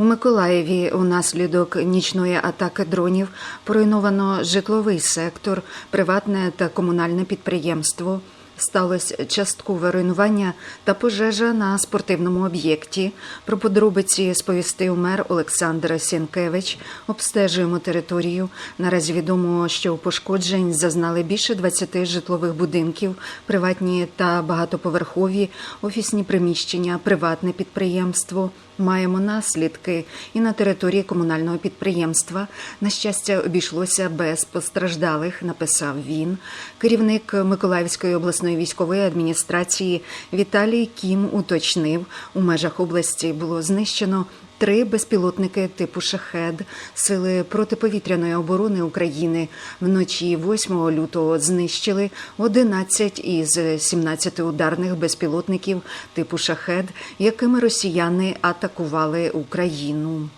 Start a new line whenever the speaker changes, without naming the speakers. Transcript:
У Миколаєві унаслідок нічної атаки дронів поруйновано житловий сектор, приватне та комунальне підприємство. Сталося часткове руйнування та пожежа на спортивному об'єкті. Про подробиці сповістив мер Олександр Сінкевич. Обстежуємо територію. Наразі відомо, що пошкоджень зазнали більше 20 житлових будинків, приватні та багатоповерхові, офісні приміщення, приватне підприємство. Маємо наслідки і на території комунального підприємства. На щастя, обійшлося без постраждалих, написав він. Керівник Миколаївської обласної військової адміністрації Віталій Кім уточнив, у межах області було знищено. Три безпілотники типу шахед сили протиповітряної оборони України вночі 8 лютого знищили 11 із 17 ударних безпілотників типу шахед, якими росіяни атакували Україну.